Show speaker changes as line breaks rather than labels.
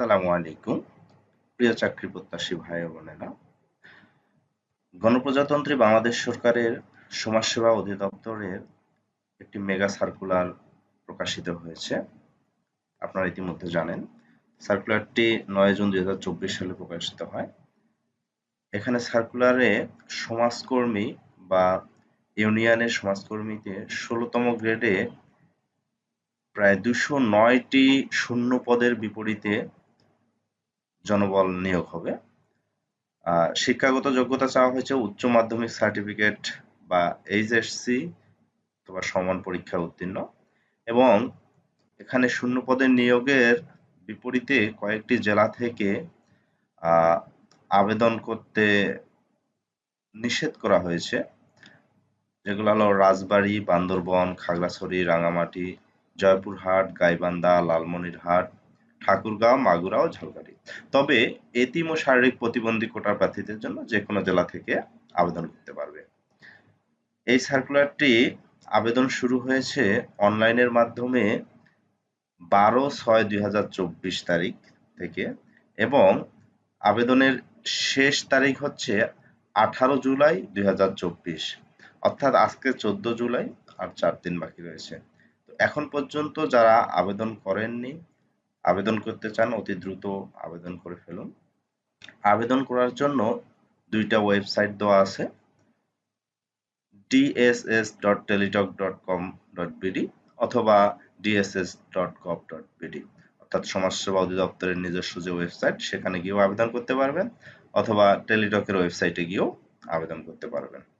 আসসালামু আলাইকুম। প্রিয় চাকরি প্রত্যাশী ভাই বোনেরা, গণপ্রজাতন্ত্রী বাংলাদেশ সরকারের সমাজসেবা অধিদপ্তরের একটি মেগা সার্কুলার প্রকাশিত হয়েছে। আপনারা ইতিমধ্যে জানেন, সার্কুলারটি নয় জুন দুই হাজার চব্বিশ সালে প্রকাশিত হয়। এখানে সার্কুলারে সমাজকর্মী বা ইউনিয়নের সমাজকর্মীকে ষোলোতম গ্রেডে প্রায় দুশো নয়টি শূন্য পদের বিপরীতে জনবল নিয়োগ হবে। শিক্ষাগত যোগ্যতা চাওয়া হয়েছে উচ্চ মাধ্যমিক সার্টিফিকেট বা এইচএসসি অথবা সমান পরীক্ষা উত্তীর্ণ। এবং এখানে শূন্য পদের নিয়োগের বিপরীতে কয়েকটি জেলা থেকে আবেদন করতে নিষেধ করা হয়েছে। যেগুলো হলো রাজবাড়ী, বান্দরবন, খাগড়াছড়ি, রাঙামাটি, জয়পুরহাট, গাইবান্ধা, লালমনিরহাট ঠাকুরগাঁও মাগুরা ও ঝালকাঠি। তবে এতিম ও শারীরিক প্রতিবন্ধী কোটার প্রার্থীদের জন্য যে কোনো জেলা থেকে আবেদন করতে পারবে। এই সার্কুলারটি আবেদন শুরু হয়েছে অনলাইনের মাধ্যমে বারো ছয় দুই তারিখ থেকে এবং আবেদনের শেষ তারিখ হচ্ছে আঠারো জুলাই দুই হাজার চব্বিশ। অর্থাৎ আজকে চোদ্দ জুলাই আর চার দিন বাকি রয়েছে। এখন পর্যন্ত যারা আবেদন করেননি আবেদন করতে চান, অতি দ্রুত আবেদন করে ফেলুন। আবেদন করার জন্য দুইটা ওয়েবসাইট দেওয়া আছে dss.teletalk.com.bd অথবা dss.gov.bd অর্থাৎ সমাজসেবা অধিদপ্তরের নিজস্ব যে ওয়েবসাইট, সেখানে গিয়েও আবেদন করতে পারবেন, অথবা টেলিটকের ওয়েবসাইটে গিয়েও আবেদন করতে পারবেন।